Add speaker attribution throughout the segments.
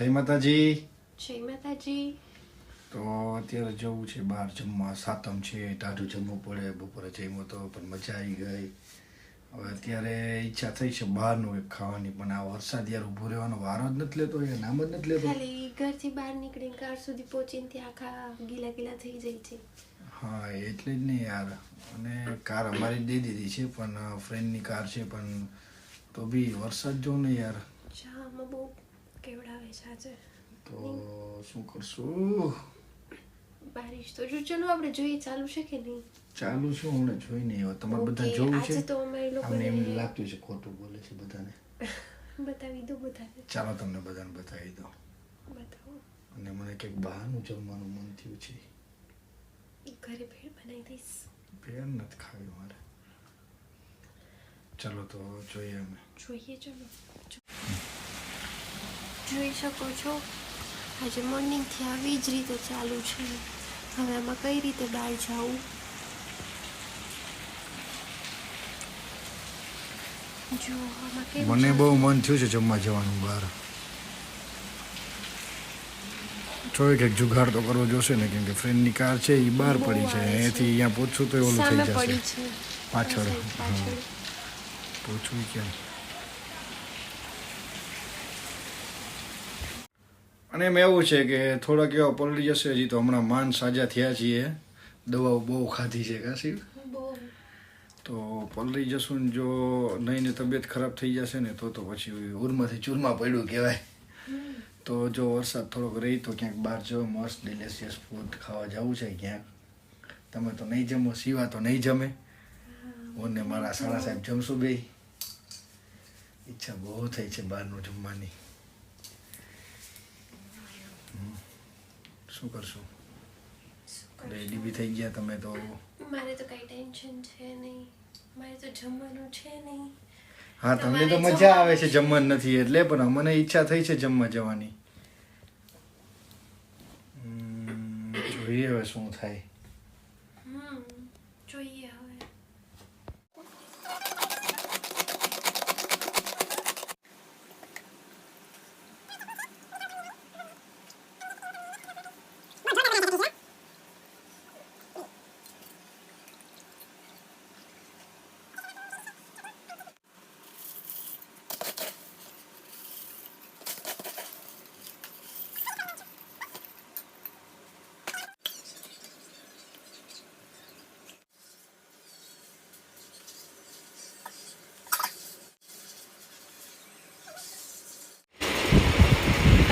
Speaker 1: જય માતાજી.
Speaker 2: જય માતાજી.
Speaker 1: તો અત્યારે જવું છે બહાર જમવા. સાતમ છે ટાઢું જમવું પડે બપોરે જમ્યો તો પણ મજા આવી ગઈ. હવે અત્યારે ઈચ્છા થઈ છે બહારનું એક ખાવાની પણ આ વરસાદ યાર ઊભો રહેવાનો વારો જ નથી લેતો યાર નામ જ નથી લેતો.
Speaker 2: ખાલી ઘરથી બહાર નીકળીને કાર સુધી પહોંચીને ત્યાં આખા ગીલા ગીલા થઈ જાય છે.
Speaker 1: હા એટલે જ નહીં યાર. અને કાર અમારી દઈ દીધી છે પણ ફ્રેન્ડની કાર છે પણ તો બી વરસાદ જો ને યાર.
Speaker 2: બહુ કેવડાવે સાચે
Speaker 1: તો શું કરશું?
Speaker 2: બારીશ તો જો ચલો આપણે જોઈએ ચાલુ છે કે નહીં?
Speaker 1: ચાલુ છે હમણાં જોઈ નહીં. હવે તમારે બધા જોવું છે?
Speaker 2: તો અમે લોકો
Speaker 1: અમને એમ લાગતું છે ખોટું બોલે છે બધાને.
Speaker 2: બતાવી દો બધાને.
Speaker 1: ચાલો તમને બધાને બતાવી દો
Speaker 2: બતાવો.
Speaker 1: અને મને કંઈક બહારનું જમવાનું મન થયું છે.
Speaker 2: ઘરે ભેળ બનાવી દઈશ.
Speaker 1: ભેળ નથી ખાવી મારે. ચાલો તો જોઈએ અમે.
Speaker 2: જોઈએ ચલો. જોઈ શકો છો. આજે મોર્નિંગથી આવી જ રીતે ચાલુ છે. હવે આમાં કઈ રીતે બહાર જવું? જો
Speaker 1: મને બહુ મન થયું છે જમવા જવાનું બહાર. થોડીક એક જુગાડ તો કરવો જોશે ને કેમ કે ફ્રેન્ડની કાર છે એ બહાર પડી છે. અહીંયાથી અહીંયા પૂછું તો ઓલું થઈ જશે. પાછળ,
Speaker 2: પૂછવું side પાછળ
Speaker 1: પહોંચવું કેમ અને એમ એવું છે કે થોડાક એવા પલળી જશે હજી તો હમણાં માન સાજા થયા છીએ. દવાઓ બહુ ખાધી છે કાશી તો પલળી જશું ને જો નહીં ને તબિયત ખરાબ થઈ જશે ને તો તો પછી ઉરમાંથી ચૂરમાં પડ્યું કહેવાય. તો જો વરસાદ થોડોક રહી તો ક્યાંક બહાર જો મસ્ત ડિલેશિયસ ફૂડ ખાવા જવું છે ક્યાંક. તમે તો નહીં જમો સિવા તો નહીં જમે. ઓને મારા સાડા સાહેબ જમશું બે ઈચ્છા બહુ થઈ છે બહારનું જમવાની. શું કરશું? રેડી બી થઈ ગયા તમે તો.
Speaker 2: મારે તો કઈ ટેન્શન છે નહીં. મારે તો જમવાનું છે નહીં.
Speaker 1: હા તમને તો મજા આવે છે જમવાનું નથી એટલે પણ મને ઈચ્છા થઈ છે જમવા જવાની. જોઈએ હવે શું થાય
Speaker 2: હમ જોઈએ હવે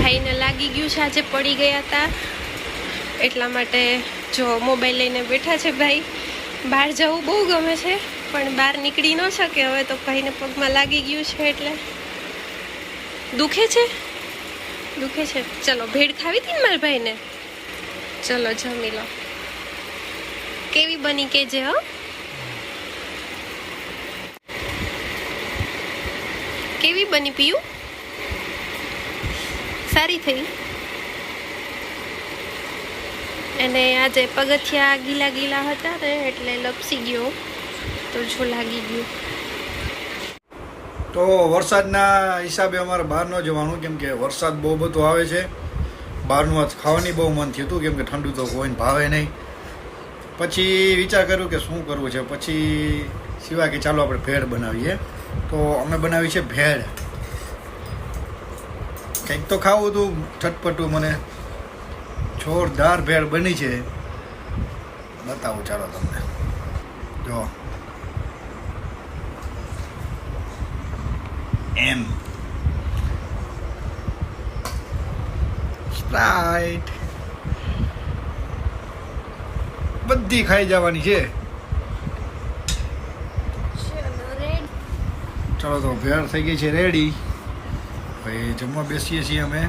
Speaker 2: ભાઈને લાગી ગયું છે. આજે પડી ગયા હતા. એટલા માટે જો મોબાઈલ લઈને બેઠા છે ભાઈ. બહાર જવું બહુ ગમે છે, પણ બહાર નીકળી ન શકે. હવે તો ભાઈને પગમાં લાગી ગયું છે એટલે. દુખે છે? દુખે છે. ચલો, ભેળ ખાવી હતી ને મારા ભાઈને? ચલો, જમી લો. કેવી બની કેજે હો? કેવી બની પીયું? સારી થઈ અને આજે પગથિયા ગીલા ગીલા હતા ને એટલે લપસી ગયો. તો જો લાગી ગયું.
Speaker 1: તો વરસાદના હિસાબે અમારે બહાર ન જવાનું, કેમ કે વરસાદ બહુ બધો આવે છે. બહારનું આજ ખાવાની બહુ મન થયું હતું, કેમ કે ઠંડુ તો કોઈને ભાવે નહીં. પછી વિચાર કર્યો કે શું કરવું છે? પછી સિવાય કે ચાલો આપણે ભેળ બનાવીએ. તો અમે બનાવી છે ભેળ. કંઈક તો ખાવું હતું ચટપટું મને જોરદાર ભેળ બની છે. બતાવું ચાલો તમને. જો. એમ. સ્પ્રાઇટ બધી ખાઈ જવાની છે. ચલો તો ભેળ થઈ ગઈ છે રેડી ભાઈ જમવા બેસીએ છીએ અમે.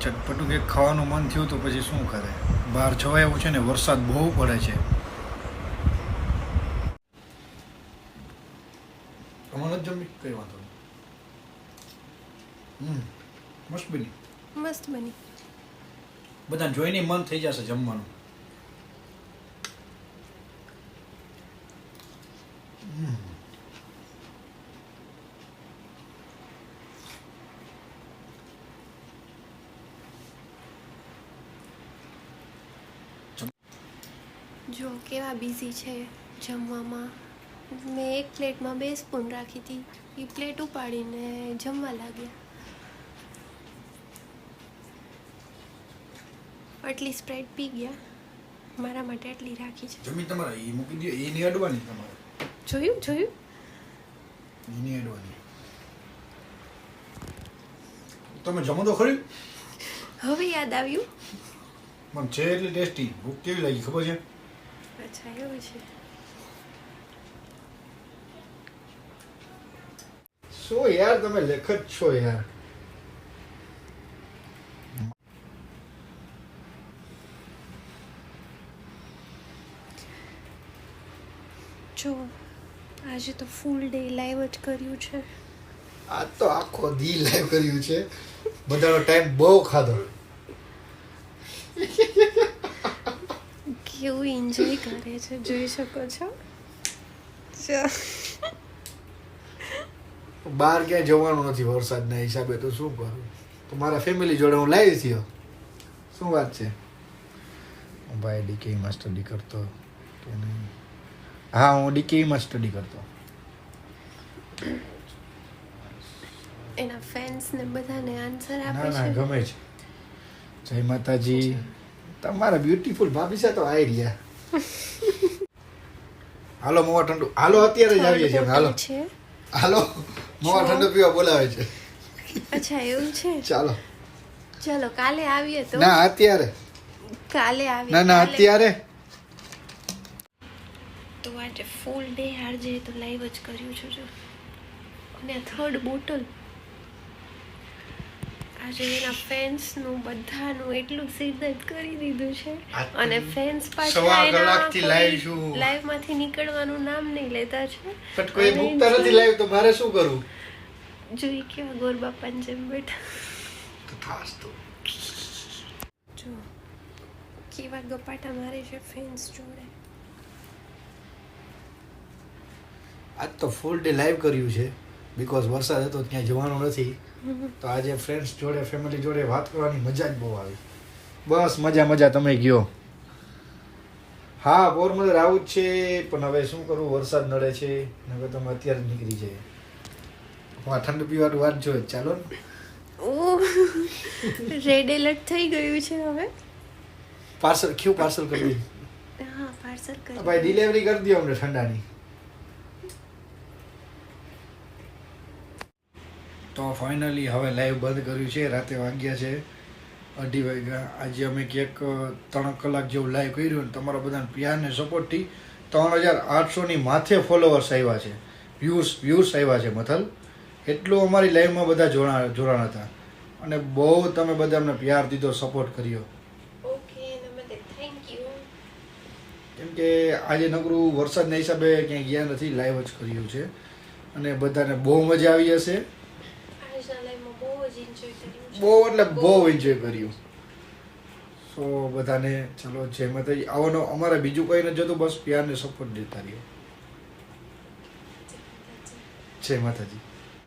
Speaker 1: ચટપટું કંઈક ખાવાનું મન થયું તો પછી શું કરે? બહાર જવાય એવું છે ને વરસાદ બહુ પડે છે. તમારે જ જમી કઈ વાંધો નહીં. હમ મસ્ત બની.
Speaker 2: મસ્ત બની.
Speaker 1: બધા જોઈને મન થઈ જશે જમવાનું.
Speaker 2: જો કેવા બિઝી છે જમવામાં? મેં એક પ્લેટમાં બે સ્પૂન રાખી હતી. એ પ્લેટ ઉપાડીને જમવા લાગ્યા. આટલી સ્પ્રેડ પી ગયા. મારા માટે આટલી રાખી છે.
Speaker 1: જમી તમારે એ મૂકી દો એ નહીં અડવાની તમારે.
Speaker 2: જોયું જોયું.
Speaker 1: એ નહીં અડવાની. તમે જમો તો ખરી.
Speaker 2: હવે યાદ આવ્યું?
Speaker 1: મને છે એટલી ટેસ્ટી. ભૂખ કેવી લાગી ખબર છે?
Speaker 2: અચ્છા એવું છે
Speaker 1: શું યાર તમે લેખક છો યાર?
Speaker 2: જો આજે તો ફૂલ ડે લાઈવ જ કર્યું છે.
Speaker 1: આ તો આખો દી લાઈવ કર્યું છે. બધાનો ટાઈમ બહુ ખાધો.
Speaker 2: કેવું એન્જોય કરે છે જોઈ શકો છો?
Speaker 1: બહાર ક્યાંય જવાનું નથી વરસાદના હિસાબે તો શું કરું? તો મારા ફેમિલી જોડે હું લાવી થયો. શું વાત છે? ભાઈ ડીકેમાં સ્ટડી કરતો કે નહીં હા હું ડીકેમાં સ્ટડી કરતો.
Speaker 2: એના ફેન્સ ને બધાને આન્સર આપે છે?
Speaker 1: ગમે છે. જય માતાજી. તમારા બ્યુટીફુલ ભાભી છે તો આવી રહ્યા. હાલો મોવા ઠંડુ. હાલો અત્યારે જ આવીએ છીએ હાલો. હાલો. મોવા ઠંડુ પીવા બોલાવે છે.
Speaker 2: અચ્છા એવું છે?
Speaker 1: ચાલો.
Speaker 2: ચાલો કાલે આવીએ તો.
Speaker 1: ના અત્યારે.
Speaker 2: કાલે આવીએ
Speaker 1: ના ના અત્યારે.
Speaker 2: તો આજે ફૂલ ડે આજે તો લાઈવ જ કર્યું છે જો. અને થર્ડ બોટલ આજે એના ફેન્સનું બધાનું એટલું સિદ્ધત કરી દીધું છે. અને ફેન્સ પાછા એના
Speaker 1: કલાકથી live
Speaker 2: નીકળવાનું નામ નહીં લેતા છે.
Speaker 1: પણ કોઈ
Speaker 2: અને
Speaker 1: નથી લાઈવ તો મારે શું કરવું
Speaker 2: જોઈ કેવા ગોર બાપાની જેમ બેઠા.
Speaker 1: તો ખાસ તો.
Speaker 2: જો કેવા ગપાટા મારે છે ફેન્સ જોડે.
Speaker 1: આજ તો ફૂલ ડે લાઈવ કર્યું છે. બીકોઝ વરસાદ હતો ત્યાં જવાનું નથી. તો આજે ફ્રેન્ડ્સ જોડે ફેમિલી જોડે વાત કરવાની મજા જ બહુ આવી. બસ મજા મજા તમે ગયો. હા પોરબંદર આવું જ છે પણ હવે શું કરું વરસાદ નડે છે હવે તમે અત્યારે નીકળી જાય હા ઠંડ પીવાનું વાત જોઈએ ચાલો ને.
Speaker 2: રેડ એલર્ટ થઈ ગયું છે હવે.
Speaker 1: પાર્સલ ક્યુ પાર્સલ કરી
Speaker 2: હા પાર્સલ કરી
Speaker 1: ભાઈ ડિલિવરી કરી દો અમને ઠંડાની. તો ફાઇનલી હવે લાઈવ બંધ કર્યું છે રાતે વાગ્યા છે. અઢી વાગ્યા. આજે અમે ક્યાંક ત્રણ કલાક જેવું લાઈવ કર્યું ને તમારા બધાને પ્યારને સપોર્ટથી ત્રણ હજાર આઠસોની માથે ફોલોવર્સ આવ્યા છે. વ્યૂઝ વ્યૂઝ આવ્યા છે મથલ. એટલું અમારી લાઈવમાં બધા જોડાણ જોડાણ હતા. અને બહુ તમે બધા અમને પ્યાર દીધો સપોર્ટ કર્યો.
Speaker 2: ઓકે નમતે થેન્ક યુ
Speaker 1: કેમ કે આજે નકરું વરસાદના હિસાબે ક્યાંય ગયા નથી લાઈવ જ કર્યું છે. અને બધાને બહુ મજા આવી હશે.
Speaker 2: બહુ
Speaker 1: એટલે બહુ એન્જોય કર્યું. સો બધાને ચલો જે માતાજી. આવવાનો અમારે બીજું કંઈ નથી જતું બસ પ્યારને સપોર્ટ દેતા રહ્યો જય માતાજી.